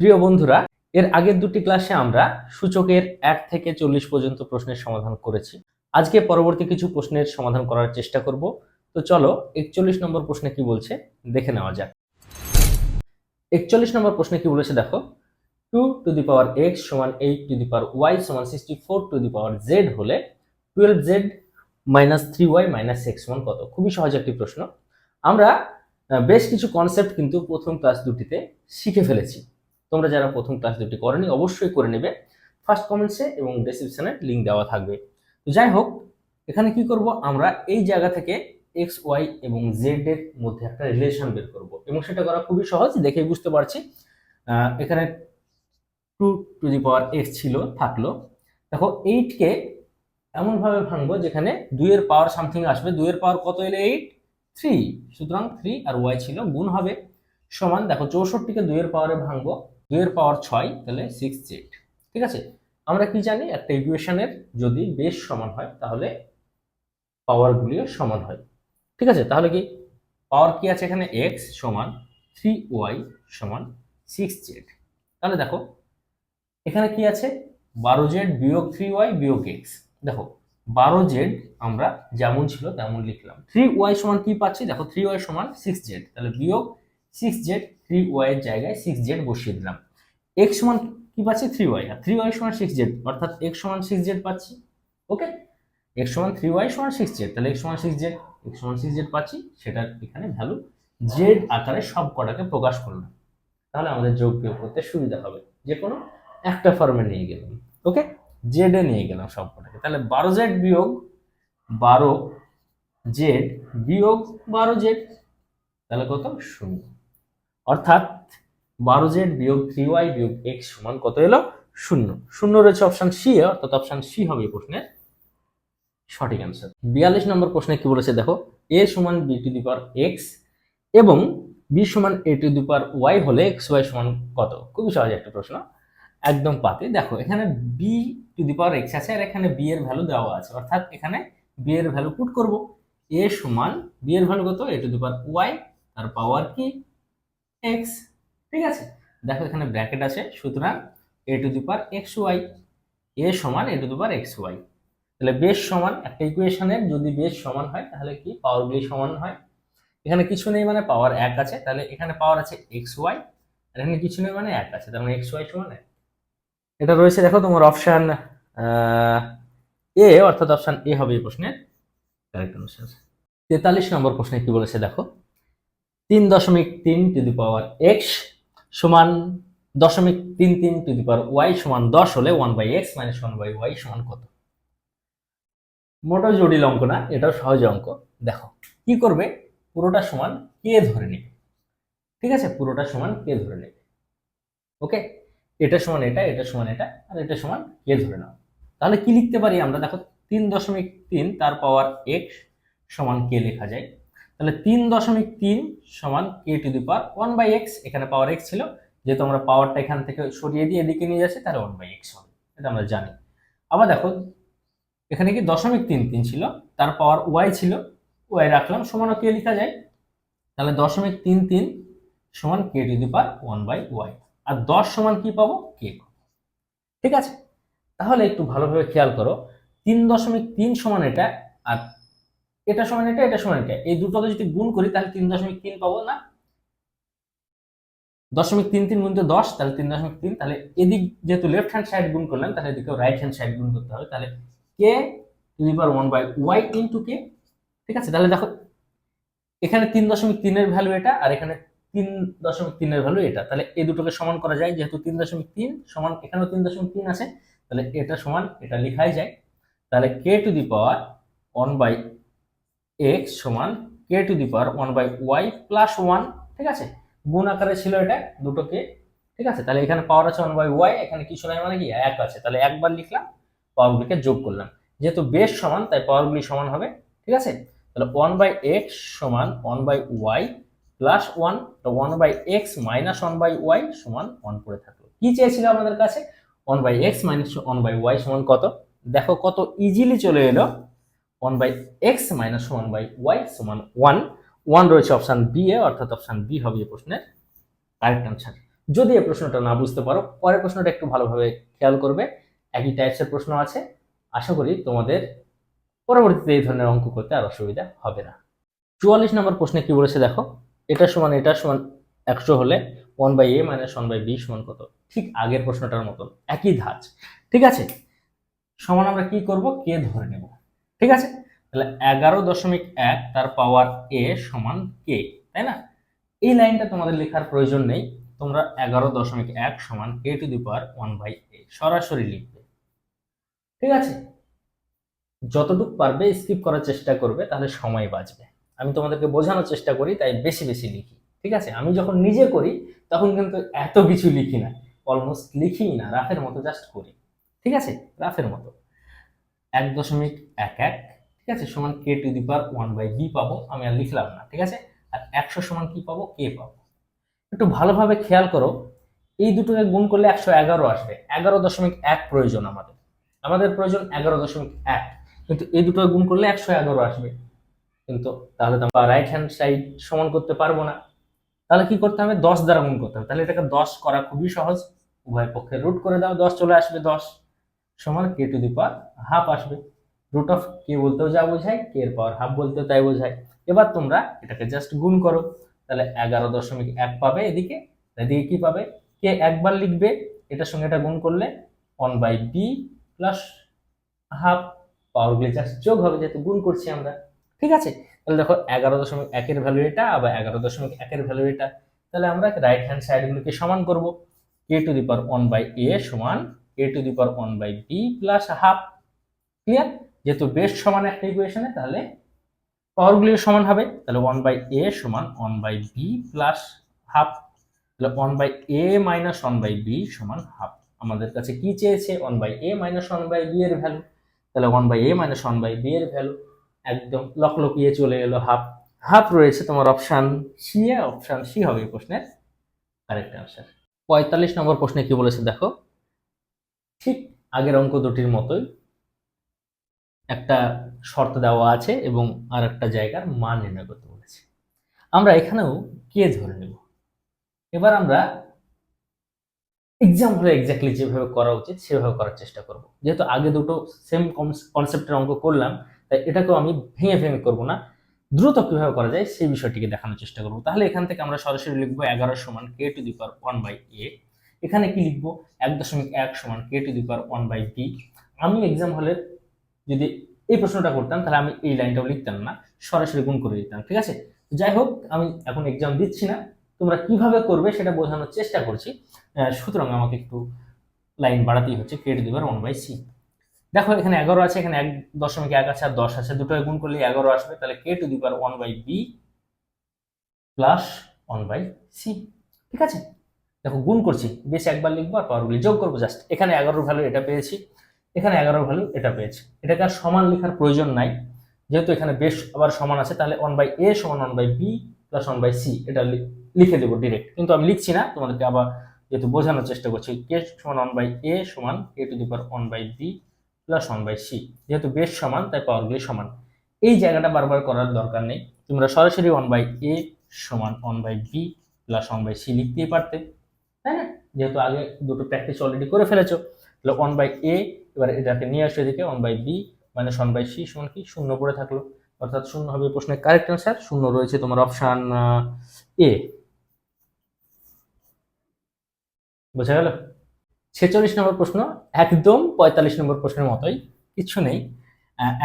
প্রিয় বন্ধুরা, এর আগের দুটি ক্লাসে আমরা সূচকের এক থেকে চল্লিশ পর্যন্ত প্রশ্নের সমাধান করেছি। আজকে পরবর্তী কিছু প্রশ্নের সমাধান করার চেষ্টা করব। তো চলো, একচল্লিশ নম্বর প্রশ্নে কি বলছে দেখে নেওয়া যাক। একচল্লিশ নম্বর প্রশ্নে কি বলেছে দেখো, two to the power x সমান eight to the power y সমান sixty four to the power z হলে twelve z minus three y minus x সমান কত? খুবই সহজ একটি প্রশ্ন। আমরা বেশ কিছু কনসেপ্ট কিন্তু প্রথম ক্লাস দুটিতে শিখে ফেলেছি। তোমরা যারা প্রথম ক্লাস দুটি করনি, অবশ্যই করে নেবে। ফার্স্ট কমেন্টসে এবং ডেসক্রিপশনে লিঙ্ক দেওয়া থাকবে। তো যাই হোক, এখানে কি করব? আমরা এই জায়গা থেকে এক্স ওয়াই এবং জেড এর মধ্যে একটা রিলেশন বের করব এবং সেটা করা খুবই সহজ, দেখেই বুঝতে পারছি। এখানে two to the power X ছিল, থাকল। দেখো এইটকে এমনভাবে ভাঙবো যেখানে দুইয়ের পাওয়ার সামথিং আসবে। দুইয়ের পাওয়ার কত এলে এইট থ্রি সুতরাং থ্রি আর ওয়াই ছিল, গুণ হবে। সমান, দেখো, চৌষট্টিকে দুইয়ের পাওয়ারে ভাঙবো। দুইয়ের পাওয়ার ছয়, তাহলে সিক্স জেড ঠিক আছে? আমরা কি জানি, একটা ইকুয়েশনের যদি বেশ সমান হয়, তাহলে পাওয়ারগুলিও সমান হয়। ঠিক আছে? তাহলে কি? পাওয়ার কি আছে এখানে? এক্স সমান থ্রি ওয়াই সমান সিক্স জেড তাহলে দেখো, এখানে কি আছে? বারো জেড বিয়োগ থ্রি ওয়াই বিয়োগ এক্স দেখো, বারো জেড আমরা যেমন ছিল তেমন লিখলাম। থ্রি ওয়াই সমান কি পাচ্ছি? দেখো থ্রি ওয়াই সমান সিক্স জেড তাহলে বিয়োগ সিক্স জেড থ্রি ওয়াই এর জায়গায় সিক্স জেড বসিয়ে দিলাম। এক্স সমান কি পাচ্ছি? থ্রি ওয়াই আর থ্রি ওয়াই সমান সিক্স জেড অর্থাৎ এক্স সমান সিক্স জেড পাচ্ছি। ওকে এক্স সমান থ্রি ওয়াই সমান সিক্স জেড তাহলে এক্স সমান সিক্স জেড এক্স সমান সিক্স জেড পাচ্ছি সেটার এখানে ভ্যালু জেড আকারে সব কটাকে প্রকাশ করলাম। তাহলে আমাদের যোগ বিয়োগ করতে সুবিধা হবে। যে কোনো একটা ফর্মে নিয়ে গেলাম। ওকে জেড নিয়ে গেলাম সব কটাকে তাহলে বারো জেড বিয়োগ বারো জেড বিয়োগ বারো জেড তাহলে কত? শূন্য। অর্থাৎ বারো জেড বিয়োগ থ্রি ওয়াই বিয়োগ এক্স সমান কত এলো? শূন্য। শূন্য রয়েছে অপশন সি অর্থাৎ অপশন সি হবে প্রশ্নের সঠিক অ্যান্সার বিয়াল্লিশ নম্বর প্রশ্নে কি বলেছে দেখো? এ সমান b to the power x এবং বি সমান a to the power y হলে এক্স ওয়াই সমান কত? খুবই সহজ একটা প্রশ্ন। একদম পাতে। দেখো, এখানে b to the power x আছে আর এখানে বি এর ভ্যালু দেওয়া আছে। অর্থাৎ এখানে বি এর ভ্যালু পুট করব। এ সমান বি এর ভ্যালু কত? এ টু দি পাওয়ার ওয়াই তার পাওয়ার কি? এক্স ঠিক আছে? দেখো এখানে ব্র্যাকেট আছে, সুতরাং A to the power X Y A সমান A to the power X Y তাহলে বেশ সমান, একটা ইকুয়েশনের যদি বেশ সমান হয়, তাহলে কি? পাওয়ারগুলি সমান হয়। এখানে কিছু নেই মানে পাওয়ার এক আছে, তাহলে এখানে পাওয়ার আছে এক্স ওয়াই আর এখানে কিছু নেই মানে এক আছে, তার মানে এক্স ওয়াই সমান এক। এটা রয়েছে, দেখো তোমার অপশান এ অর্থাৎ অপশান এ হবে এই প্রশ্নের। কারেক্ট আনসার তেতাল্লিশ নম্বর প্রশ্নে কি বলেছে দেখো? তিন দশমিক তিন টু দি পাওয়ার এক্স সমান দশমিক তিন তিন টু দি পাওয়ার ওয়াই সমান দশ হলে one by X minus one by Y সমান কত? মোটেও জটিল অঙ্ক না, এটাও সহজ অঙ্ক। দেখো, কি করবে? পুরোটা সমান কে ধরে নেবে? ঠিক আছে? পুরোটা সমান কে ধরে নেবে? ওকে? এটা সমান এটা এটা সমান এটা, আর এটা সমান কে ধরে নাও? তাহলে কি লিখতে পারি আমরা? দেখো, তিন দশমিক তিন তার পাওয়ার এক্স সমান কে লেখা যায়? তাহলে তিন দশমিক তিন সমান K to the power one by X এখানে পাওয়ার এক্স ছিল, যেহেতু আমরা পাওয়ারটা এখান থেকে সরিয়ে দিয়ে এদিকে নিয়ে যাচ্ছি, তাহলে ওয়ান বাই এক্স হবে, এটা আমরা জানি। আবার দেখো, এখানে কি দশমিক তিন তিন ছিল, তার পাওয়ার ওয়াই ছিল ওয়াই রাখলাম, সমানও কে লেখা যায়, তাহলে দশমিক তিন তিন সমান K to the power one by Y আর দশ সমান কি পাবো? কে ঠিক আছে? তাহলে একটু ভালোভাবে খেয়াল করো, তিন দশমিক তিন সমান এটা, আর এটা সমান এটা এটা সমান এটা। এই দুটোকে যদি গুণ করি, তাহলে তিন দশমিক তিন পাবো না। দশমিক তিন তিন গুণ তো দশ, তাহলে তিন দশমিক তিন। তাহলে এদিক যেহেতু লেফট হ্যান্ড সাইড গুণ করলাম, তাহলে এদিকেও রাইট হ্যান্ড সাইড গুণ করতে হবে। তাহলে K to the power one by Y into K ঠিক আছে? তাহলে দেখো, এখানে তিন দশমিক তিনের ভ্যালু এটা, আর এখানে তিন দশমিক তিনের ভ্যালু এটা। তাহলে এই দুটোকে সমান করা যায়, যেহেতু তিন দশমিক তিন সমান, এখানেও তিন দশমিক তিন আছে। তাহলে এটা সমান, এটা লেখাই যায়। তাহলে K to the power one by X সমান K to the power one by Y plus one ঠিক আছে? গুণ আকারে ছিল এটা দুটোকে, ঠিক আছে? তাহলে এখানে পাওয়ার আছে ওয়ান বাই ওয়াই এখানে কিছু নাই মানে কি? এক আছে। তাহলে একবার লিখলাম পাওয়ারগুলিকে যোগ করলাম। যেহেতু বেশ সমান, তাই পাওয়ারগুলি সমান হবে, ঠিক আছে? তাহলে ওয়ান বাই এক্স সমান one by y plus one তো one by x minus one by y সমান ওয়ান পড়ে থাকল। কি চেয়েছিল আমাদের কাছে? One by x minus one by y সমান কত? দেখো কত ইজিলি চলে এলো। One by x minus one by y সমান ওয়ান ওয়ান রয়েছে অপশান বি এ, অর্থাৎ অপশান বি হবে এই প্রশ্নের কারেক্ট আনসার যদি এই প্রশ্নটা না বুঝতে পারো, পরের প্রশ্নটা একটু ভালোভাবে খেয়াল করবে। একই টাইপসের প্রশ্ন আছে। আশা করি তোমাদের পরবর্তীতে এই ধরনের অঙ্ক করতে আর অসুবিধা হবে না। চুয়াল্লিশ নম্বর প্রশ্নে কি বলেছে দেখো? এটা সমান এটা সমান একশো হলে one by a minus one by b সমান কত? ঠিক আগের প্রশ্নটার মতন, একই ধাঁচ। ঠিক আছে? সমান আমরা কি করব? কে ধরে নেব? ঠিক আছে? তাহলে এগারো দশমিক এক তার পাওয়ার এ সমান কে তাই না? এই লাইনটা তোমাদের লেখার প্রয়োজন নেই। তোমরা এগারো দশমিক এক সমান k to the power one by a সরাসরি লিখবে। ঠিক আছে? যতটুকু পারবে স্কিপ করার চেষ্টা করবে, তাহলে সময় বাঁচবে। আমি তোমাদেরকে বোঝানোর চেষ্টা করি, তাই বেশি বেশি লিখি। ঠিক আছে? আমি যখন নিজে করি, তখন কিন্তু এত কিছু লিখি না। অলমোস্ট লিখি না, রাফের মতো জাস্ট করি। ঠিক আছে? রাফের মতো। এক দশমিক এক এক, ঠিক আছে? সমান k to the power one by b পাবো, আমি আর লিখলাম না, ঠিক আছে? আর একশো সমান কি পাবো? এ পাবো। একটু ভালোভাবে খেয়াল করো, এই দুটোকে গুণ করলে একশো এগারো আসবে। এগারো দশমিক এক প্রয়োজন আমাদের। আমাদের প্রয়োজন এগারো দশমিক এক, কিন্তু এই দুটো গুণ করলে একশো এগারো আসবে। কিন্তু তাহলে তো আমরা রাইট হ্যান্ড সাইড সমান করতে পারব না। তাহলে কি করতে হবে? দশ দ্বারা গুণ করতে হবে। তাহলে এটাকে দশ করা খুবই সহজ। উভয় পক্ষে রুট করে দাও, দশ চলে আসবে দশ। সমান k to the power half আসবে। রুট অফ কে বলতেও যা বোঝায় কে এর পাওয়ার হাফ বলতেও তাই বোঝায়। এবার তোমরা এটাকে জাস্ট গুণ করো। তাহলে এগারো দশমিক এক পাবে এদিকে। এদিকে কি পাবে? কে একবার লিখবে, এটার সঙ্গে এটা গুণ করলে one by b plus half পাওয়ারগুলি just যোগ হবে, যেহেতু গুণ করছি আমরা। ঠিক আছে? তাহলে দেখো এগারো দশমিক একের ভ্যালু এটা, আবার এগারো দশমিক একের ভ্যালু এটা। তাহলে আমরা রাইট হ্যান্ড সাইডগুলোকে সমান করব। K to the power one by a সমান k to the power one by b plus half clear যেহেতু বেস সমান একটা ইকুয়েশনে তাহলে পাওয়ারগুলি সমান হবে। তাহলে ওয়ান বাই এ সমান one by b plus half তাহলে one by a minus one by b সমান হাফ আমাদের কাছে কি চেয়েছে? One by a minus one by b এর ভ্যালু তাহলে one by a minus one by b এর ভ্যালু একদম লকলকিয়ে চলে এলো হাফ হাফ রয়েছে তোমার অপশান সি এ অপশান সি হবে এই প্রশ্নের কারেক্ট আনসার পঁয়তাল্লিশ নম্বর প্রশ্নে কি বলেছে দেখো? ঠিক আগের অঙ্ক দুটির মতোই একটা শর্ত দেওয়া আছে এবং আর একটা জায়গার মান নির্ণয় করতে বলেছে। আমরা এখানেও কে ধরে নেব? এবার আমরা এক্সাম হলে এক্স্যাক্টলি যেভাবে করা উচিত সেভাবে করার চেষ্টা করব। যেহেতু আগে দুটো সেম কনসেপ্টের অঙ্ক করলাম, তাই এটাকেও আমি ভেঙে ভেঙে করব না। দ্রুত কীভাবে করা যায় সেই বিষয়টিকে দেখানোর চেষ্টা করব। তাহলে এখান থেকে আমরা সরাসরি লিখব এগারো সমান k to the power one by a এখানে কি লিখব? এক দশমিক এক সমান k to the power one by b আমি এক্সাম হলের যদি এই প্রশ্নটা করতাম, তাহলে আমি এই লাইনটাও লিখতাম না, সরাসরি গুণ করে দিতাম, ঠিক আছে? যাই হোক, আমি এখন এক্সাম দিচ্ছি না। তোমরা কীভাবে করবে সেটা বোঝানোর চেষ্টা করছি। সুতরাং আমাকে একটু লাইন বাড়াতেই হচ্ছে কেটে দিবার ওয়ান বাই সি দেখো, এখানে এগারো আছে, এখানে এক দশমিক এক আছে, আর দশ আছে দুটো গুণ করলে এগারো আসবে। তাহলে k to the power one by b plus one by c ঠিক আছে? দেখো, গুণ করছি, বেশ একবার লিখব আর পাওয়ারগুলি যোগ করব জাস্ট এখানে এগারোর ভ্যালু এটা পেয়েছি। এখানে এগারো ভ্যালু এটা পেয়েছি এটাকে আর সমান লেখার প্রয়োজন নাই যেহেতু এখানে বেশ আবার সমান আছে তাহলে ওয়ান বাই এ সমান one by b plus one by c এটা লিখে দেবো ডিরেক্ট কিন্তু আমি লিখছি না তোমাদেরকে আবার যেহেতু বোঝানোর চেষ্টা করছি কে সমান ওয়ান বাই এ সমান a to the power one by b plus one by c যেহেতু বেশ সমান তাই পাওয়ারগুলি সমান এই জায়গাটা বারবার করার দরকার নেই তোমরা সরাসরি ওয়ান বাই এ সমান one by b plus one by c লিখতেই পারতে তাই না যেহেতু আগে দুটো প্র্যাকটিস অলরেডি করে ফেলেছো তাহলে ওয়ান বাই এ এবার এটাকে নিয়ে আসো এদিকে one by b minus one by c সমান কি? শূন্য পড়ে থাকল। অর্থাৎ শূন্য হবে প্রশ্নের কারেক্ট অ্যান্সার শূন্য রয়েছে তোমার অপশান এ বোঝা গেল? ছেচল্লিশ নম্বর প্রশ্ন, একদম পঁয়তাল্লিশ নম্বর প্রশ্নের মতোই, কিছু নেই।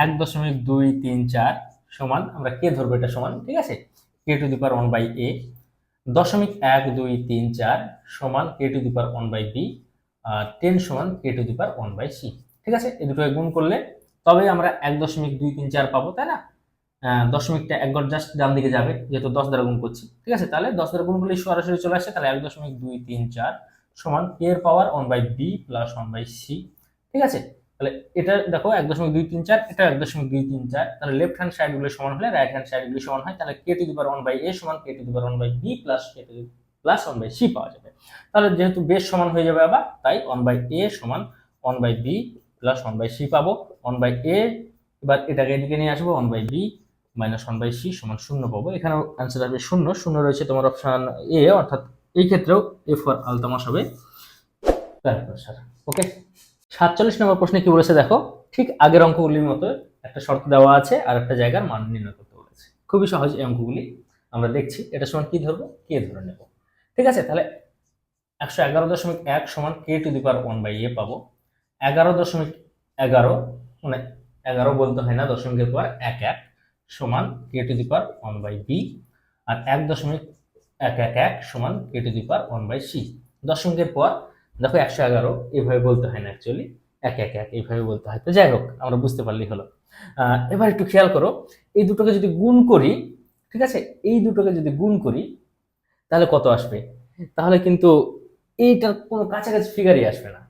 এক দশমিক দুই তিন চার সমান, আমরা কে ধরবো এটা সমান, ঠিক আছে? K to the power one by a দশমিক এক দুই তিন চার সমান k to the power one by b R ten সমান k to the power one by c ঠিক আছে? এই দুটোকে গুণ করলে তবেই আমরা এক দশমিক দুই তিন চার পাবো, তাই না? দশমিকটা একবার জাস্ট ডান দিকে যাবে, যেহেতু দশ দ্বারা গুণ করছি, ঠিক আছে? তাহলে দশ দ্বারা গুণ করলে সরাসরি চলে আসে, তাহলে এক দশমিক দুই তিন চার সমান কে এর power one by b plus one by c ঠিক আছে? তাহলে এটা দেখো, এক দশমিক দুই তিন চার এটা এক দশমিক দুই তিন চার, তাহলে লেফট হ্যান্ড সাইডগুলো সমান হলে রাইট হ্যান্ড সাইডগুলো সমান হয়, তাহলে k to the power one by a সমান k to the power one by b plus k to plus one by c পাওয়া যাবে। তাহলে যেহেতু বেশ সমান হয়ে যাবে আবার, তাই ওয়ান বাই এ সমান one by b plus one by c পাবো। ওয়ান বাই এ এবার এটাকে এদিকে নিয়ে আসব one by b minus one by c সমান শূন্য পাবো। এখানেও অ্যান্সার আসবে শূন্য। শূন্য রয়েছে তোমার অপশান এ অর্থাৎ এই ক্ষেত্রেও এ ফর আলতামাস হবে। আনসার ওকে সাতচল্লিশ নম্বর প্রশ্নে কি বলেছে দেখো? ঠিক আগের অঙ্কগুলির মতো একটা শর্ত দেওয়া আছে আর একটা জায়গার মান নির্ণয় করতে বলেছে। খুবই সহজ এই অঙ্কগুলি। আমরা দেখছি এটা সমান কি ধরবো? কে ধরে নেব। ঠিক আছে? তাহলে একশো এগারো দশমিক এক সমান k to the power one by a পাবো। এগারো দশমিক এগারো মানে এগারো বলতে হয় না, দশমিকের পর এক এক সমান k to the power one by b আর এক দশমিক এক এক এক সমান k to the power one by c দশমিকের পর দেখো একশো এগারো এইভাবে বলতে হয় না অ্যাকচুয়ালি এক এক এক এইভাবে বলতে হয়। তো যাই হোক, আমরা বুঝতে পারলেই হলো। এবার একটু খেয়াল করো, এই দুটোকে যদি গুণ করি, ঠিক আছে? এই দুটোকে যদি গুণ করি, তাহলে কত আসবে? তাহলে কিন্তু এইটার কোনো কাছাকাছি ফিগারই আসবে না।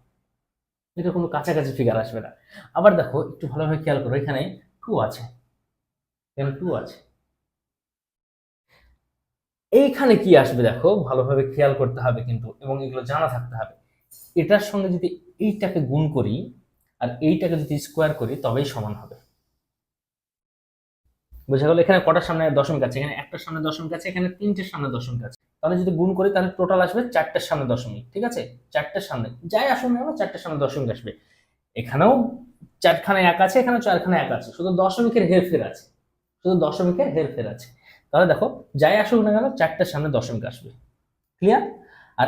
এটা কোনো কাছাকাছি ফিগার আসবে না। আবার দেখো, একটু ভালোভাবে খেয়াল করো, এখানে টু আছে। এখানে টু আছে। এইখানে কি আসবে দেখো, ভালোভাবে খেয়াল করতে হবে কিন্তু, এবং এগুলো জানা থাকতে হবে। এটার সঙ্গে যদি এইটাকে গুণ করি, আর এইটাকে যদি স্কোয়ার করি, তবেই সমান হবে। বোঝা গেল? এখানে কটার সামনে দশমিক আছে? এখানে একটার সামনে দশমিক আছে, এখানে তিনটের সামনে দশমিক আছে। তাহলে যদি গুণ করি, তাহলে টোটাল আসবে চারটের সামনে দশমিক, ঠিক আছে? চারটের সামনে, যাই আসুন না কেন, চারটের সামনে দশমিক আসবে। এখানেও চারখানে এক আছে, এখানেও চারখানে এক আছে, শুধু দশমিকের হেরফের আছে, শুধু দশমিকের হেরফের আছে। তাহলে দেখো, যাই আসুক না কেন, চারটের সামনে দশমিক আসবে ক্লিয়ার আর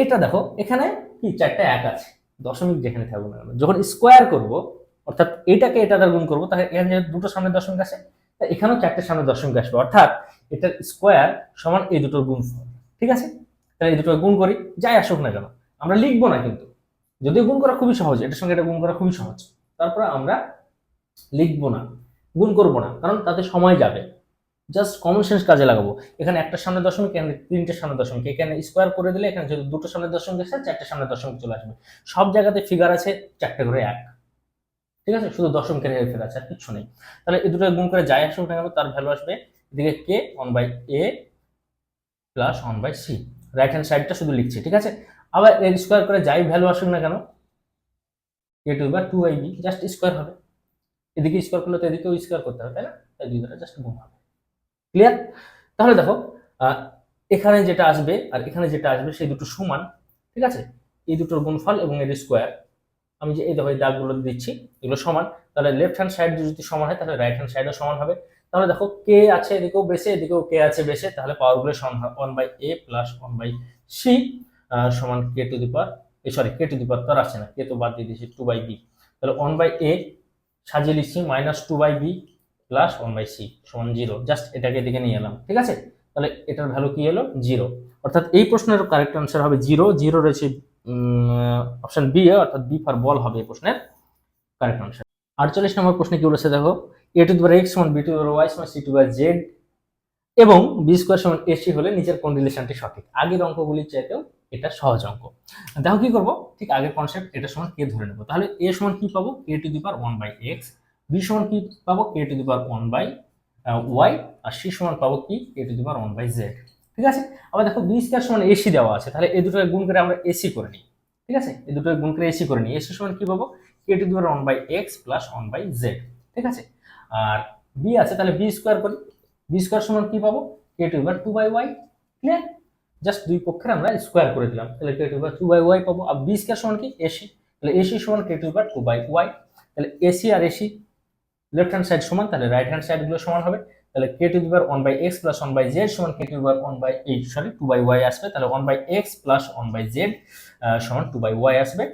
এটা দেখো, এখানে কি, চারটা এক আছে, দশমিক যেখানে থাকবে না যখন স্কোয়ার করব, অর্থাৎ এটাকে এটা দ্বারা গুণ করব, তাহলে এখানে দুটো সামনে দশমিক আছে তা এখানেও চারটের সামনে দশমিক আসবে। অর্থাৎ এটার স্কোয়ার সমান এই দুটোর গুণ ঠিক আছে? তাহলে এই দুটো গুণ করি, যাই আসুক না কেন। আমরা লিখব না কিন্তু। যদিও গুণ করা খুবই সহজ, এটার সঙ্গে এটা গুণ করা খুবই সহজ। তারপরে আমরা লিখব না, গুণ করব না, কারণ তাতে সময় যাবে। জাস্ট কমন সেন্স কাজে লাগাবো। এখানে একটা সামনে দশমিক, এখানে তিনটের সামনে দশমিক। এখানে স্কোয়ার করে দিলে এখানে যদি দুটো সামনে দশমিক আছে, চারটে সামনে দশমিক চলে আসবে। সব জায়গাতে ফিগার আছে, চারটে করে এক। ঠিক আছে? শুধু দশমিকের হেরফের আছে, আর কিচ্ছু নেই। তাহলে এই দুটো গুণ করে যাই আসুক না কেন, তার ভ্যালু আসবে এদিকে k one by a plus one by c right hand সাইডটা শুধু লিখছি, ঠিক আছে? আবার এর স্কোয়ার করে যাই ভ্যালু আসুক না কেন এ টু বা to I b just square হবে। এদিকে স্কোয়ার করলে তো এদিকেও স্কোয়ার করতে হবে, তাই না? তাই দুই দুটো জাস্ট গুণ হবে। ক্লিয়ার তাহলে দেখো এখানে যেটা আসবে আর এখানে যেটা আসবে সেই দুটো সমান, ঠিক আছে? এই দুটোর গুণফল এবং এর স্কোয়ার আমি যে এই দেখো এই দাগগুলো দিচ্ছি, এগুলো সমান। তাহলে লেফট হ্যান্ড সাইড যদি সমান হয়, তাহলে রাইট হ্যান্ড সাইডও সমান হবে। তাহলে দেখো কে আছে এদিকেও বেশে, এদিকেও কে আছে বেশে, তাহলে পাওয়ারগুলো হয় one by a plus one by c সমান k to the power sorry k to the power তো আর আসছে না। কে তো বাদ দিয়ে দিয়েছি টু বাই বি তাহলে ওয়ান বাই এ সাজিয়ে লিখছি minus two by b plus one by c সমান জিরো জাস্ট এটাকে এদিকে নিয়ে এলাম, ঠিক আছে? তাহলে এটার ভ্যালু কি হলো জিরো অর্থাৎ এই প্রশ্নের কারেক্ট আনসার হবে জিরো জিরো রয়েছে অপশন বি অর্থাৎ বি ফর বল হবে এই প্রশ্নের কারেক্ট আনসার আটচল্লিশ নম্বর প্রশ্নে কি বলেছে দেখো? A to the power x সমান b to the power y সমান সি টু বাই জেড এবং বি স্কোয়ার সমান এসি হলে নিচের কোন রিলেশনটি সঠিক। আগের অঙ্কগুলির চাইতেও এটা সহজ অঙ্ক। দেখো কি করব? ঠিক আগের কনসেপ্ট এটা সমান কে ধরে নেব। তাহলে এ সমান কি পাবো? K to the power one by x b সমান কি পাবো? K to the power one by y R C সমান পাবো কি? K to the power one by z ঠিক আছে? আবার দেখো বি স্কোয়ার সমান এসি দেওয়া আছে। তাহলে এই দুটোকে গুণ করে আমরা এসি করে নিই। ঠিক আছে? এই দুটোকে গুণ করে এসি করে নিই। এসি সমান কি পাবো? K to the one by x plus one by z ঠিক আছে? আর বি আছে, তাহলে বি স্কোয়ার করি। বি স্কোয়ার সমান কি পাবো? K to power two by y clear just দুই পক্ষের আমরা স্কোয়ার করে দিলাম। তাহলে k to power two by y পাবো। আর বি স্কোয়ার সমান কি? এসি তাহলে এসি সমান k to power two by y তাহলে এসি আর এসি লেফট হ্যান্ড সাইড সমান, তাহলে রাইট হ্যান্ড সাইডগুলো সমান হবে। তাহলে k to the power one by x plus one by z সমান k to the power one by এই সরি টু বাই ওয়াই আসবে। তাহলে one by x plus one by z সমান টু বাই ওয়াই আসবে।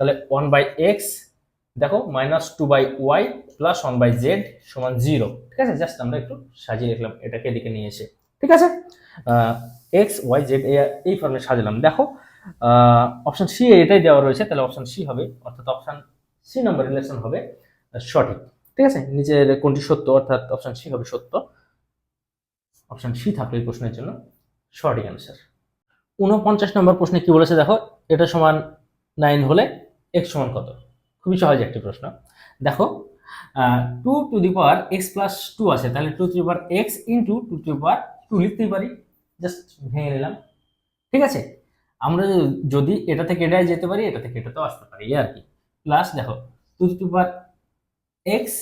তাহলে one by x দেখো minus two by y plus one by z সমান zero ঠিক আছে? জাস্ট আমরা একটু সাজিয়ে রাখলাম, এটাকে এদিকে নিয়ে এসে। ঠিক আছে? এক্স ওয়াই জেড এই ফর্মে সাজালাম। দেখো অপশন সি এটাই দেওয়া রয়েছে, তাহলে অপশন সি হবে, অর্থাৎ অপশন সি নম্বর রিলেশন হবে সঠিক। ঠিক আছে? নিচের কোনটি সত্য? অর্থাৎ অপশন সি হবে সত্য। অপশন সি থাকল এই প্রশ্নের জন্য সঠিক অ্যান্সার উনপঞ্চাশ নম্বর প্রশ্নে কি বলেছে দেখো? এটা সমান নাইন হলে এক্স সমান কত? খুবই সহজ একটি প্রশ্ন। দেখো two to the power x plus two আছে, তাহলে two to the power x into two to the power two লিখতেই পারি। জাস্ট ভেঙে নিলাম। ঠিক আছে? আমরা যদি এটা থেকে এটাই যেতে পারি, এটা থেকে এটাতেও আসতে পারি আর কি। প্লাস দেখো two to the power x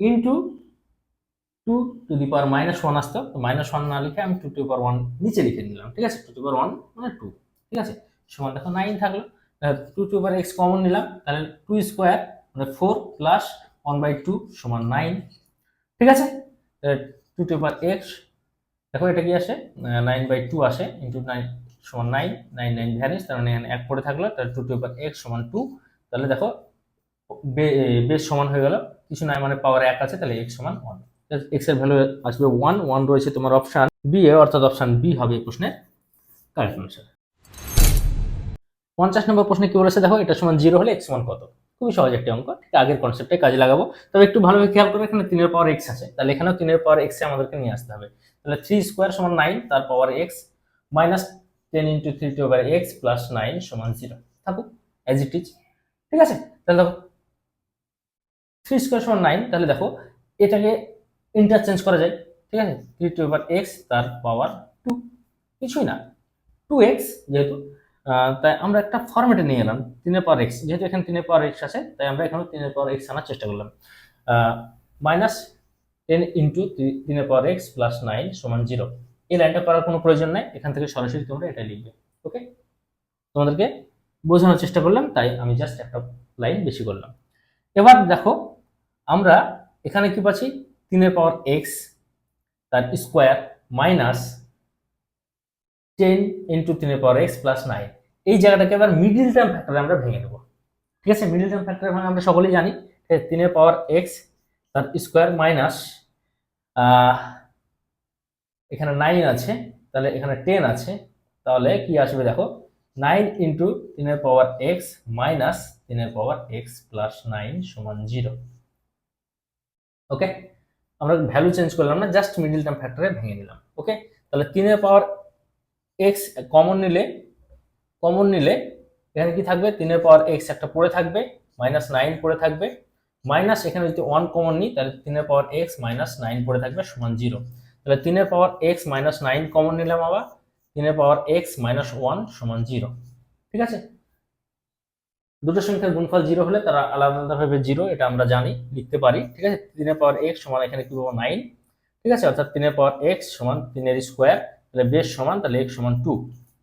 into two to the power minus one আসতো। তো মাইনাস ওয়ান না লিখে আমি টু টু পাওয়ার ওয়ান নিচে লিখে নিলাম। ঠিক আছে? টু টু পাওয়ার ওয়ান মানে টু ঠিক আছে? সমান দেখো নাইন থাকল। Two to power x common নিলাম, তাহলে টু স্কোয়ার মানে four plus one by two সমান নাইন ঠিক আছে? টু টু পাওয়ার এক্স দেখো এটা কি আসে? নাইন বাই টু আসে ইন্টু নাইন সমান নাইন নাইন নাইন ভ্যানিস তার মানে এক পড়ে থাকল, তাহলে টু টু পাওয়ার এক্স সমান টু তাহলে দেখো বেশ সমান হয়ে গেল। কিছু নাই মানে পাওয়ার এক আছে, তাহলে এক্স সমান ওয়ান এক্সের ভ্যালু আসবে ওয়ান ওয়ান রয়েছে তোমার অপশান বি এ, অর্থাৎ অপশান বি হবে প্রশ্নের কারেক্ট আনসার পঞ্চাশ নম্বর প্রশ্নে কি বলেছে? দেখো, এটা সমান জিরো হলে এক্স সমান কত? খুবই সহজ একটি অঙ্ক, ঠিক আগের কনসেপ্টে কাজে লাগাবো। তবে একটু ভালোভাবে খেয়াল করবে, এখানে তিনের পাওয়ার এক্স আছে। তাহলে এখানেও তিনের পাওয়ার এক্স আমাদেরকে নিয়ে আসতে হবে। তাহলে থ্রি স্কোয়ার সমান নাইন তার power x minus ten into three to over x plus nine সমান জিরো থাকুক অ্যাজ ইট ইজ ঠিক আছে? তাহলে দেখো থ্রি স্কোয়ার সমান নাইন তাহলে দেখো, এটাকে ইন্টারচেঞ্জ করা যায়, ঠিক আছে? থ্রি টু ওভার এক্স তার পাওয়ার টু কিছুই না। টু এক্স যেহেতু তাই আমরা একটা ফরম্যাটে নিয়ে এলাম, তিনের পাওয়ার এক্স যেহেতু এখানে তিনের পাওয়ার এক্স আছে, তাই আমরা এখানে তিনের পাওয়ার এক্স আনার চেষ্টা করলাম। মাইনাস টেন ইন্টু তিনের পাওয়ার এক্স প্লাস নাইন সমান জিরো এই লাইনটা করার কোনো প্রয়োজন নাই, এখান থেকে সরাসরি তোমরা এটা লিখবে ওকে তোমাদেরকে বোঝানোর চেষ্টা করলাম, তাই আমি জাস্ট একটা লাইন বেশি করলাম। এবার দেখো, আমরা এখানে কি পাচ্ছি? তিনের পাওয়ার এক্স তার স্কোয়ার মাইনাস টেন ইন্টু তিনের পাওয়ার এক্স প্লাস নাইন এই জায়গাটাকে এবার মিডিল টার্ম ফ্যাক্টরে আমরা ভেঙে নেব ঠিক আছে? মিডিল টার্ম ফ্যাক্টরে ভাঙা আমরা সকলেই জানি? তিনের পাওয়ার এক্স তার স্কোয়ার মাইনাস এখানে নাইন আছে, তাহলে এখানে টেন আছে, তাহলে কি আসবে দেখো? নাইন ইন্টু তিনের পাওয়ার এক্স মাইনাস তিনের পাওয়ার এক্স প্লাস নাইন সমান জিরো ওকে আমরা ভ্যালু চেঞ্জ করলাম না জাস্ট মিডিল টার্ম ফ্যাক্টরে ভেঙে নিলাম। ওকে তাহলে তিনের পাওয়ার এক্স কমন নিলে কমন নিলে এখানে কি থাকবে? তিনের পাওয়ার এক্স একটা পড়ে থাকবে মাইনাস নাইন পড়ে থাকবে। মাইনাস এখানে যদি ওয়ান কমন নিই, তাহলে তিনের পাওয়ার এক্স মাইনাস নাইন পড়ে থাকবে, সমান জিরো তাহলে তিনের power x minus nine common নিলাম আবার, তিনের পাওয়ার এক্স মাইনাস ওয়ান সমান জিরো ঠিক আছে? দুটো সংখ্যার গুণফল জিরো হলে তারা আলাদা আলাদাভাবে জিরো এটা আমরা জানি, লিখতে পারি। ঠিক আছে? তিনের পাওয়ার এক্স সমান এখানে কি পাবো? নাইন ঠিক আছে? অর্থাৎ তিনের পাওয়ার এক্স সমান তিনের স্কোয়ার তাহলে বেশ সমান, তাহলে এক্স সমান টু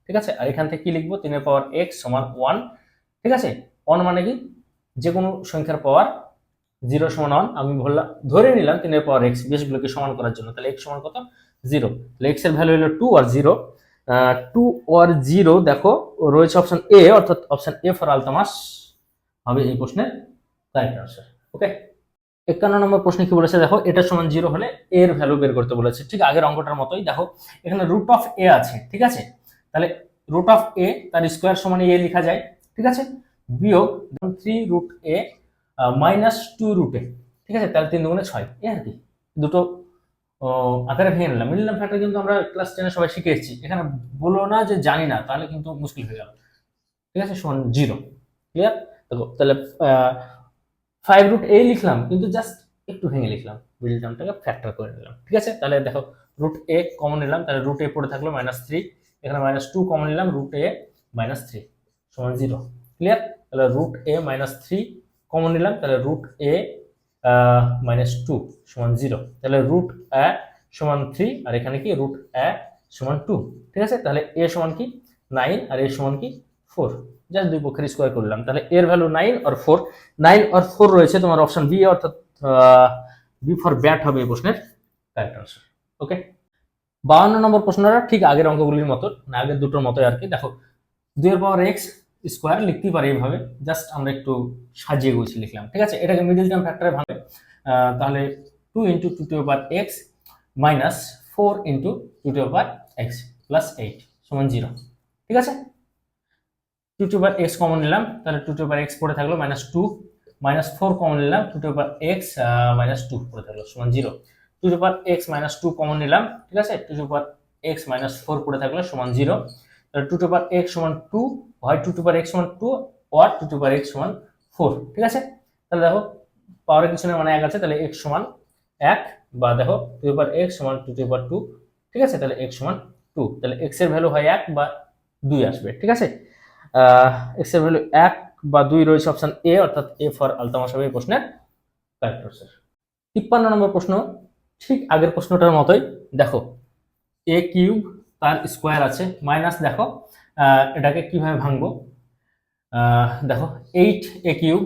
ঠিক আছে? আর এখান থেকে কি লিখব? তিনের পাওয়ার এক্স সমান ওয়ান ঠিক আছে? ওয়ান মানে কি? যে কোনো সংখ্যার পাওয়ার জিরো সমান ওয়ান আমি বললাম ধরে নিলাম তিনের পাওয়ার এক্স বেশগুলোকে সমান করার জন্য। তাহলে এক্স সমান কত? জিরো তাহলে এক্সের ভ্যালু হলো টু আর জিরো টু আর জিরো দেখো, রয়েছে অপশন এ অর্থাৎ অপশন এ ফর আলতামাস হবে এই প্রশ্নের রাইট আনসার ওকে একান্ন নম্বর প্রশ্নে কি বলেছে? দেখো, এটা সমান জিরো হলে এর ভ্যালু বের করতে বলেছে। ঠিক আগের অঙ্কটার মতোই। দেখো, এখানে রুট অফ এ আছে, ঠিক আছে? তাহলে রুট অফ এ তার স্কোয়ার সমান এ লেখা যায়, ঠিক আছে? বিয়োগ three root a minus two root a ঠিক আছে? তাহলে তিন দুগুণে ছয় এ আর কি। দুটো আকারে ভেঙে নিলাম। নাম ফ্যাক্টর কিন্তু আমরা ক্লাস টেনে সবাই শিখে এসেছি। এখানে বলো না যে জানি না, তাহলে কিন্তু মুশকিল হয়ে গেল। ঠিক আছে? সমান জিরো ক্লিয়ার দেখো, তাহলে ফাইভ রুট এ লিখলাম, কিন্তু জাস্ট একটু ভেঙে লিখলাম। মিডল টার্মটাকে ফ্যাক্টর করে নিলাম। ঠিক আছে? তাহলে দেখো রুট এ কমন নিলাম। তাহলে রুট এ পড়ে থাকল মাইনাস থ্রি এখানে মাইনাস টু কমন নিলাম রুট এ মাইনাস থ্রি সমান জিরো ক্লিয়ার তাহলে root a minus three common নিলাম, তাহলে রুট এ মাইনাস টু সমান জিরো তাহলে রুট এ সমান থ্রি আর এখানে কি? রুট এ সমান টু ঠিক আছে? তাহলে এ সমান কি? নাইন আর এ সমান কি? ফোর জাস্ট দুই পক্ষের স্কোয়ার করলাম, তাহলে এর ভ্যালু নাইন আর ফোর নাইন আর ফোর রয়েছে তোমার অপশন বি অর্থাৎ বি ফর ব্যাট হবে এই প্রশ্নের কারেক্ট আনসার ওকে বাউন্ন নম্বর প্রশ্নটা ঠিক আগের অঙ্কগুলির মতো না আগের দুটোর মতোই আর কি। দেখো দুইয়ের পাওয়ার এক্স স্কোয়ার লিখতেই পারি এইভাবে জাস্ট আমরা একটু সাজিয়ে গুছিয়ে লিখলাম, ঠিক আছে? এটাকে মিডিল টার্ম ফ্যাক্টরে ভাবে তাহলে two into two to power x minus four into two to power x plus eight সমান জিরো ঠিক আছে? Two to power x common নিলাম, তাহলে টু টু পাওয়ার এক্স পড়ে থাকল minus two minus four common নিলাম two to power x minus two পড়ে থাকল সমান zero two to power x minus two common নিলাম, ঠিক আছে? Two to power x minus four পড়ে থাকল সমান জিরো তাহলে টু টু পাওয়ার এক্স সমান টু হয় টু টু পাওয়ার এক্স সমান টু আর টু টু পাওয়ার এক্স সমান ফোর ঠিক আছে? তাহলে দেখো পাওয়ারের কিছু মানে এক আছে, তাহলে এক্স সমান এক বা দেখো, টু পাওয়ার এক্স সমান টু টু পাওয়ার টু ঠিক আছে? তাহলে এক্স সমান টু তাহলে এক্সের ভ্যালু হয় এক বা দুই আসবে, ঠিক আছে? এক্সের ভ্যালু এক বা দুই রয়েছে অপশন এ অর্থাৎ এ ফর আলতামাস হবে এই প্রশ্নের কারেক্ট আনসার তিপ্পান্ন নম্বর প্রশ্ন ঠিক আগের প্রশ্নটার মতোই, দেখো এ কিউব তার স্কোয়ার আছে, মাইনাস দেখো এটাকে কীভাবে ভাঙবো? দেখো eight a cube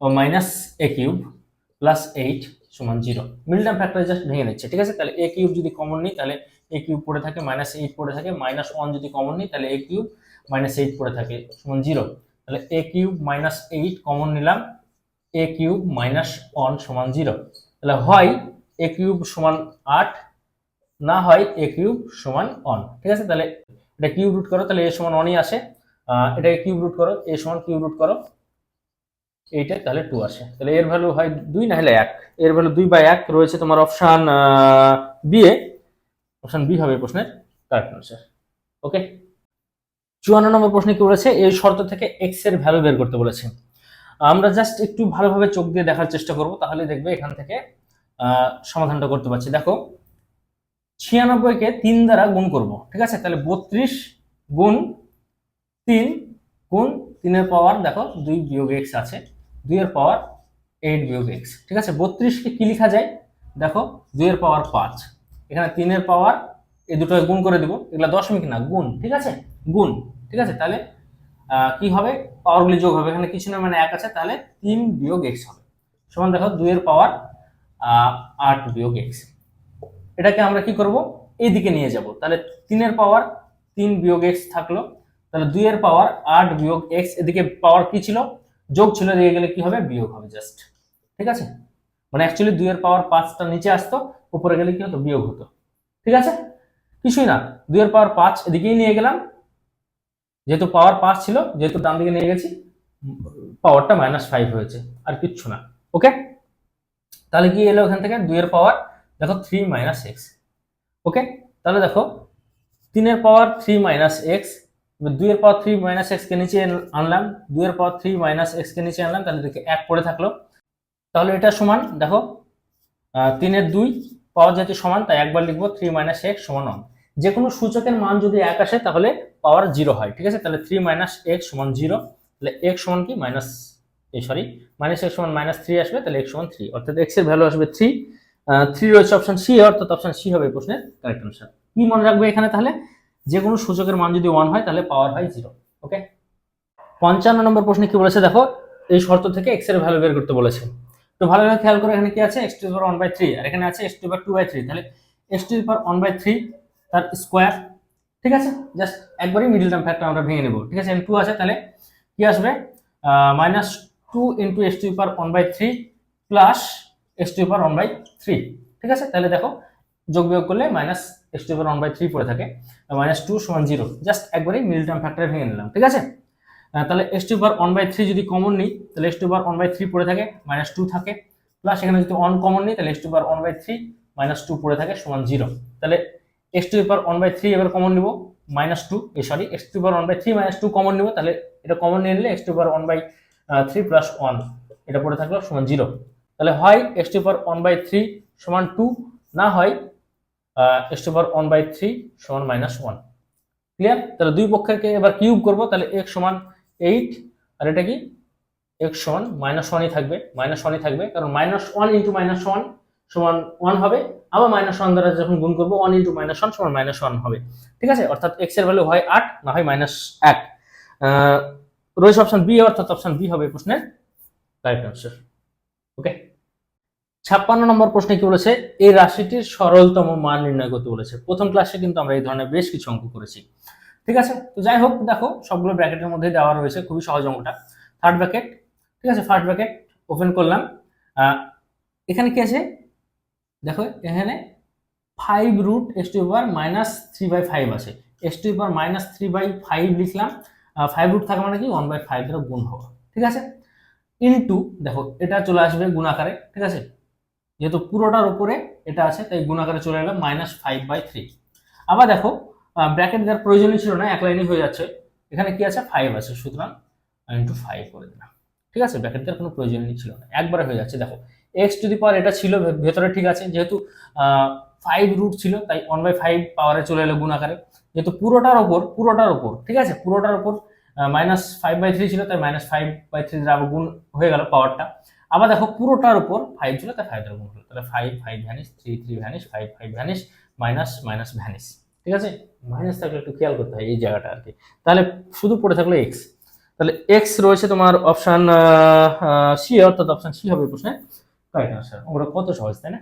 O minus a cube plus eight সমান zero middle term factor just ভেঙে নিচ্ছে ঠিক আছে? তাহলে এ কিউব যদি কমন নিই, তাহলে এ কিউব পড়ে থাকে, মাইনাস এইট পড়ে থাকে, মাইনাস ওয়ান যদি কমন নিই, তাহলে এ কিউব মাইনাস এইট পড়ে থাকে, সমান জিরো তাহলে a cube minus eight common নিলাম এ কিউব মাইনাস ওয়ান সমান জিরো তাহলে হয় এ কিউব সমান আট, না হয় এ কিউব সমান ওয়ান ঠিক আছে? তাহলে এটা কিউব রুট করো, তাহলে এ সমান ওয়ানই আসে। এটাকে কিউব রুট করো এ সমান কিউব রুট করো। এইটা তাহলে টু আসে। তাহলে এর ভ্যালু হয় দুই, না হলে এক। এর ভ্যালু দুই বা এক রয়েছে তোমার অপশান বি এ অপশান বি হবে প্রশ্নের কারেক্ট আনসার ওকে চুয়ান্ন নম্বর প্রশ্নে কি বলেছে? এই শর্ত থেকে এক্সের ভ্যালু বের করতে বলেছে। আমরা জাস্ট একটু ভালোভাবে চোখ দিয়ে দেখার চেষ্টা করব, তাহলে দেখবে এখান থেকে সমাধানটা করতে পারছি। দেখো ছিয়ানব্বইকে তিন দ্বারা গুণ করব, ঠিক আছে? তাহলে বত্রিশ গুণ তিন গুণ তিনের পাওয়ার, দেখো, দুই বিয়োগ এক্স আছে, দুইয়ের পাওয়ার এইট বিয়োগ এক্স, ঠিক আছে? বত্রিশকে কি লেখা যায়? দেখো, দুইয়ের পাওয়ার পাঁচ। এখানে তিনের পাওয়ার, এই দুটো গুণ করে দিব। এগুলা দশমিক না, গুণ, ঠিক আছে? গুণ, ঠিক আছে? তাহলে কি হবে? পাওয়ারগুলি যোগ হবে। এখানে কিছু না মানে এক আছে, তাহলে তিন বিয়োগ এক্স হবে। সমান দেখো, দুইয়ের পাওয়ার আট বিয়োগ এক্স এটাকে আমরা কি করব? এইদিকে নিয়ে যাব। তাহলে তিনের পাওয়ার তিন বিয়োগ এক্স থাকল। তাহলে দুইয়ের পাওয়ার আট বিয়োগ এক্স এদিকে পাওয়ার কি ছিল? যোগ ছিল দিয়ে গেলে কি হবে? বিয়োগ হবে জাস্ট ঠিক আছে? মানে অ্যাকচুয়ালি দুইয়ের পাওয়ার পাঁচটা নিচে আসতো, উপরে গেলে কি হতো? বিয়োগ হতো। ঠিক আছে? কিছুই না। দুইয়ের পাওয়ার পাঁচ, এদিকেই নিয়ে গেলাম। যেহেতু পাওয়ার পাঁচ ছিল, যেহেতু ডান দিকে নিয়ে গেছি পাওয়ারটা মাইনাস ফাইভ হয়েছে। আর কিচ্ছু না। ওকে তাহলে কি এলো এখান থেকে? দুইয়ের পাওয়ার দেখো থ্রি মাইনাস এক্স ওকে তাহলে দেখো, তিনের পাওয়ার থ্রি মাইনাস এক্স দুইয়ের পাওয়ার থ্রি মাইনাস এক্স কে নিচে আনলাম, দুইয়ের পাওয়ার থ্রি মাইনাস এক্স কে নিচে আনলাম, তাহলে দেখে এক পড়ে থাকল। তাহলে এটা সমান, দেখো তিনের দুই পাওয়ার যেহেতু সমান, তাই একবার লিখব থ্রি মাইনাস এক্স সমান ওয়ান যে কোনো সূচকের মান যদি এক আসে, তাহলে পাওয়ার জিরো হয়, ঠিক আছে? তাহলে থ্রি মাইনাস এক্স সমান জিরো তাহলে এক্স সমান কি? মাইনাস এই সরি মাইনাস এক্স সমান মাইনাস থ্রি আসবে, তাহলে এক্স সমান থ্রি অর্থাৎ এক্সের ভ্যালু আসবে থ্রি থ্রি রয়েছে অপশন সি অর্থাৎ অপশন সি হবে প্রশ্নের কারেক্ট আনসার কি মনে রাখবে এখানে তাহলে? যে কোনো সূচকের মান যদি ওয়ান হয়, তাহলে পাওয়ার হয় জিরো ওকে পঞ্চান্ন নম্বর প্রশ্নে কি বলেছে? দেখো, এই শর্ত থেকে এক্সের ভ্যালু বের করতে বলেছে। তো ভালোভাবে খেয়াল করে এখানে কি আছে? X to power one by three আর এখানে আছে x to power two by three তাহলে x to power one by three তার স্কোয়ার ঠিক আছে? জাস্ট একবারই মিডিল টার্ম ফ্যাক্টর আমরা ভেঙে নেব, ঠিক আছে? টু আছে, তাহলে কি আসবে? Minus two into x to power one by three plus x to power one by three ঠিক আছে? তাহলে দেখো, যোগ বিয়োগ করলে minus x to power one by three পড়ে থাকে মাইনাস টু সমান জিরো জাস্ট একবারই মিডিল টার্ম ফ্যাক্টর ভেঙে নিলাম, ঠিক আছে? তাহলে x to power one by three যদি কমন নিই, তাহলে x to power one by three পড়ে থাকে মাইনাস টু থাকে প্লাস এখানে যদি ওয়ান কমন নিই, তাহলে x to power one by three minus two পড়ে থাকে সমান জিরো তাহলে x to power one by three এবার কমন নিব minus two sorry x to power one by three minus two common নিব, তাহলে এটা কমন নিয়ে নিলে x to power one by three plus one এটা পড়ে থাকল সমান জিরো তাহলে হয় x to power one by three সমান টু না হয় x to power one by three সমান মাইনাস ওয়ান ক্লিয়ার তাহলে দুই পক্ষকে এবার কিউব করব, তাহলে এক সমান এইট আর এটা কি? এক্স সমান মাইনাস ওয়ানই থাকবে মাইনাস ওয়ানই থাকবে, কারণ minus one into minus one সমান ওয়ান হবে, আবার মাইনাস ওয়ান দ্বারা যখন গুণ করব ওয়ান ইন্টু মাইনাস ওয়ান সমান মাইনাস ওয়ান হবে। ঠিক আছে? অর্থাৎ এক্সের ভ্যালু হয় আট, না হয় মাইনাস এক। রয়েছে অপশন বি অর্থাৎ অপশন বি হবে প্রশ্নের রাইট আনসার ওকে ছাপ্পান্ন নম্বর প্রশ্নে কি বলেছে? এই রাশিটির সরলতম মান নির্ণয় করতে বলেছে। প্রথম ক্লাসে কিন্তু আমরা এই ধরনের বেশ কিছু অঙ্ক করেছি। ঠিক আছে? তো যাই হোক, দেখো, সবগুলো ব্র্যাকেটের মধ্যে দেওয়া রয়েছে, খুবই সহজ অঙ্কটা। থার্ড ব্র্যাকেট ঠিক আছে? ফার্স্ট ব্র্যাকেট ওপেন করলাম। এখানে কি আছে? দেখো, এখানে five root s to power minus three by five আছে। X to power minus three by five লিখলাম। ফাইভ রুট থাকা মানে কি? ওয়ান বাই ফাইভ দ্বারা গুণ হওয়া। ঠিক আছে? ইনটু দেখো, এটা চলে আসবে গুণ আকারে, ঠিক আছে? যেহেতু পুরোটার উপরে এটা আছে, তাই গুণ আকারে চলে এলাম মাইনাস ফাইভ বাই থ্রি আবার দেখো ব্র্যাকেট দেওয়ার প্রয়োজনই ছিল না, এক লাইনই হয়ে যাচ্ছে। এখানে কি আছে? ফাইভ আছে, সুতরাং ইন্টু ফাইভ করে দিলাম। ঠিক আছে? ব্র্যাকেট দেওয়ার কোনো প্রয়োজনই ছিল না। একবারে হয়ে যাচ্ছে। দেখো এক্স টু দি পাওয়ার এটা ছিল, ভেতরে ঠিক আছে, যেহেতু ফাইভ রুট ছিল, তাই ওয়ান বাই ফাইভ পাওয়ারে চলে এলো গুণ আকারে। যেহেতু পুরোটার ওপর পুরোটার ওপর, ঠিক আছে? পুরোটার ওপর মাইনাস ফাইভ বাই থ্রি ছিল, তাই মাইনাস ফাইভ বাই থ্রি দ্বারা গুণ হয়ে গেল পাওয়ারটা আবার দেখো পুরোটার উপর ফাইভ ছিল, তাই ফাইভ দ্বারা গুণ হলো। তাহলে five five vanish three three vanish five five vanish minus minus vanish ঠিক আছে? মাইনাস থাকলে একটু খেয়াল করতে হয় এই জায়গাটা আর কি। তাহলে শুধু পড়ে থাকল এক্স তাহলে এক্স রয়েছে তোমার অপশান সি অর্থাৎ অপশান সি হবে প্রশ্নে। কারেক্ট আনসার ওটা কত সহজ, তাই না?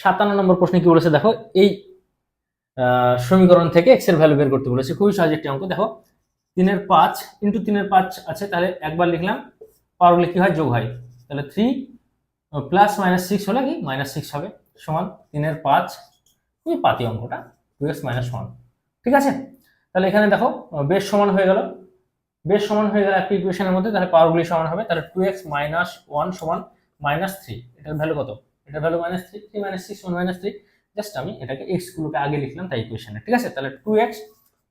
সাতান্ন নম্বর প্রশ্নে কি বলেছে? দেখো, এই সমীকরণ থেকে এক্সের ভ্যালু বের করতে বলেছে। খুবই সহজ একটি অঙ্ক। দেখো, তিনের পাঁচ ইন্টু তিনের পাঁচ আছে, তাহলে একবার লিখলাম, পাওয়ার হলে কি হয়? যোগ হয়। তাহলে থ্রি প্লাস মাইনাস সিক্স হলে কি? মাইনাস সিক্স হবে, সমান তিনের পাঁচ। খুবই পাতি অঙ্কটা টু এক্স মাইনাস ওয়ান ঠিক আছে? তাহলে এখানে দেখো, বেশ সমান হয়ে গেল। বেশ সমান হয়ে গেল একটি ইকুয়েশনের মধ্যে, তাহলে পাওয়ারগুলি সমান হবে। তাহলে টু এক্স মাইনাস ওয়ান সমান মাইনাস থ্রি এটার ভ্যালু কত? এটার value minus three three minus six one minus three just আমি এটাকে এক্স গুলোকে আগে লিখলাম, তাই ইকুয়েশনে ঠিক আছে? তাহলে টু এক্স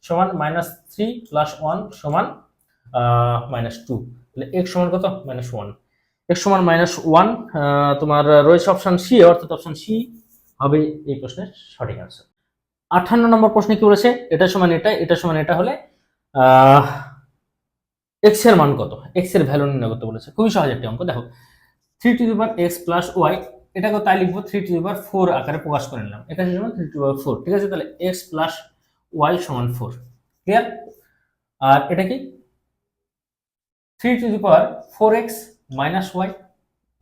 সমান মাইনাস থ্রি প্লাস ওয়ান সমান মাইনাস টু তাহলে এক্স সমান কত? মাইনাস ওয়ান এক্স সমান মাইনাস ওয়ান তোমার রয়েছে অপশন সি অর্থাৎ অপশন সি হবে এই প্রশ্নের সঠিক আনসার আঠান্ন নম্বর প্রশ্নে কি বলেছে? এটা সমান এটা এটা সমান এটা হলে এক্সের মান কত? এক্সের ভ্যালু নির্ণয় করতে বলেছে। খুবই সহজ একটি অঙ্ক। দেখো three to the power x plus y এটাকে তাই লিখব থ্রি টু পাওয়ার ফোর আকারে প্রকাশ করে নিলাম। এখানে সমান থ্রি টু পাওয়ার ফোর ঠিক আছে? তাহলে এক্স প্লাস ওয়াই সমান ফোর ক্লিয়ার আর এটা কি? Three to the power four x minus y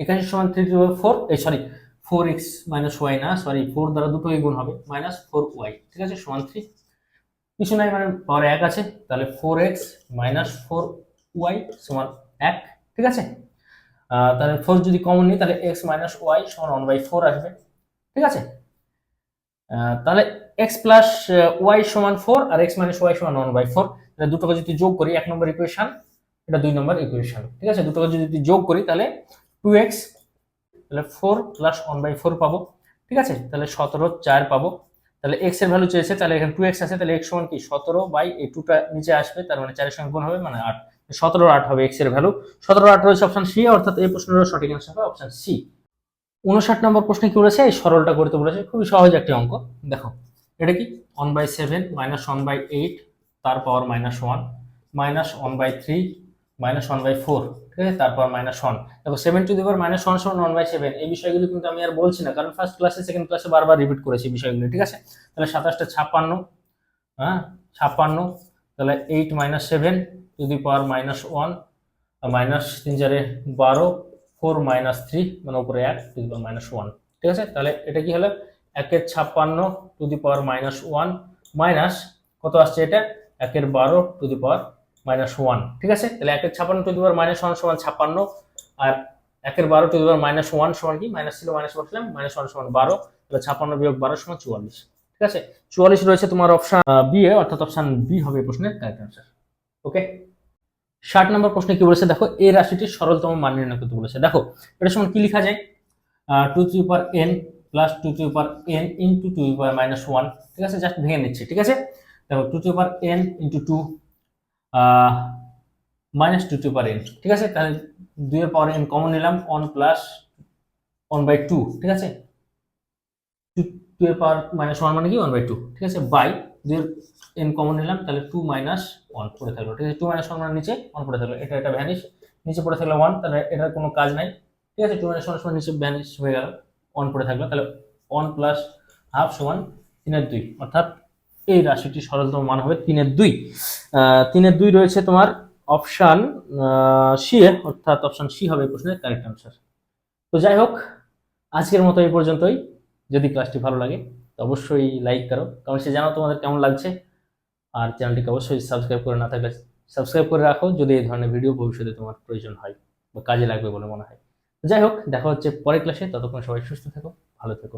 এখানে সমান থ্রি টু পাওয়ার ফোর এই sorry four x minus y না সরি ফোর দ্বারা দুটোই গুণ হবে মাইনাস ফোর ওয়াই ঠিক আছে? সমান থ্রি কিছু নাই মানে পাওয়ার এক আছে, তাহলে four x minus four y সমান এক, ঠিক আছে? তাহলে ফোর যদি কমন নিই, তাহলে এক্স মাইনাস ওয়াই সমান ওয়ান বাই ফোর আসবে। ঠিক আছে? তাহলে এক্স প্লাস ওয়াই সমান ফোর আর এক্স মাইনাস ওয়াই সমান ওয়ান বাই ফোর তাহলে দুটোকে যদি যোগ করি, এক নম্বর ইকুয়েশন এটা দুই নম্বর ইকুয়েশন ঠিক আছে? দুটোকে যদি যোগ করি, তাহলে টু এক্স তাহলে four plus one by four পাবো। ঠিক আছে? তাহলে সতেরো চার পাবো। তাহলে এক্সের ভ্যালু চেয়েছে, তাহলে এখানে টু এক্স আছে, তাহলে এক্স সমান কি? সতেরো বাই এই টুটা নিচে আসবে, তার মানে চারের সঙ্গে গুণ হবে মানে আট। সতেরো আট হবে এক্সের ভ্যালু সতেরো আট রয়েছে অপশন সি অর্থাৎ এই প্রশ্নের সঠিক অ্যান্সার হবে অপশন সি উনষাট নম্বর প্রশ্নে কি বলেছে এই সরলটা করতে বলেছে। খুবই সহজ একটি অঙ্ক। দেখো, এটা কি? One by seven minus one by eight তার power minus one minus one by three minus one by four ঠিক আছে? তারপর minus one seven two minus one one by seven এই বিষয়গুলো কিন্তু আমি আর বলছি না, কারণ ফার্স্ট ক্লাসে সেকেন্ড ক্লাসে রিপিট করেছি এই বিষয়গুলো, ঠিক আছে? তাহলে সাতাশটা ছাপ্পান্ন হ্যাঁ? ছাপ্পান্ন, তাহলে eight minus seven to the power minus one minus তিন চারে বারো, ফোর মাইনাস থ্রি মানে উপরে এক, to the power minus one. ঠিক আছে? তাহলে এটা কি হলো? একের ছাপ্পান্ন, to the power minus one, minus কত আসছে এটা? একের বারো, to the power minus one. ঠিক আছে? তাহলে একের ছাপ্পান্ন, to the power minus one সমান ছাপ্পান্ন, আর একের বারো, to the power minus one সমান কি? মাইনাস ছিল, মাইনাস বসলাম মাইনাস ওয়ান সমান বারো, তাহলে ছাপ্পান্ন বিয়োগ বারো সমান চুয়াল্লিশ। ঠিক আছে? চুয়াল্লিশ রয়েছে তোমার অপশন বি এ, অর্থাৎ অপশন বি হবে প্রশ্নের কারেক্ট অ্যান্সার ওকে ষাট নম্বর প্রশ্নে কি বলেছে? দেখো এই রাশিটির সরলতম মান নির্ণয় করতে বলেছে। দেখো, এটা সমান কি লেখা যায়? Two to power n plus two to power n into two power minus one ঠিক আছে? জাস্ট ভেঙে নিচ্ছে, ঠিক আছে? দেখো two to power n into two minus two to power n ঠিক আছে? তাহলে দুইয়ের পাওয়ার এন কমন নিলাম one plus one by two ঠিক আছে? টু এর পাওয়ার মাইনাস ওয়ান মানে কি? ওয়ান বাই টু ঠিক আছে? বাই দুইয়ের এন কমন নিলাম, তাহলে টু মাইনাস ওয়ান পড়ে থাকল, ঠিক আছে? টু মাইনাস ওয়ান নিচে ওয়ান পড়ে থাকল, এটা এটা ভ্যানিশ নিচে পড়ে থাকল ওয়ান তাহলে এটার কোনো কাজ নাই, ঠিক আছে? টু মাইনাস ওয়ান সমান নিচে ভ্যানিশ হয়ে গেল ওয়ান পড়ে থাকল, তাহলে ওয়ান প্লাস হাফ সমান তিনের দুই, অর্থাৎ এই রাশিটি সরলতম মান হবে তিনের দুই। তিনের দুই রয়েছে তোমার অপশান সি অর্থাৎ অপশান সি হবে প্রশ্নের কারেক্ট আনসার তো যাই হোক, আজকের মতো এই পর্যন্তই। যদি ক্লাসটি ভালো লাগে, তো অবশ্যই লাইক করো। কারণ সে জানাও তোমাদের কেমন লাগছে। আর চ্যানেলটিকে অবশ্যই সাবস্ক্রাইব করে না থাকলে সাবস্ক্রাইব করে রাখো যদি এই ধরনের ভিডিও ভবিষ্যতে তোমার প্রয়োজন হয় বা কাজে লাগবে বলে মনে হয়। যাই হোক, দেখা হচ্ছে পরের ক্লাসে ততক্ষণ সবাই সুস্থ থেকো, ভালো থেকো।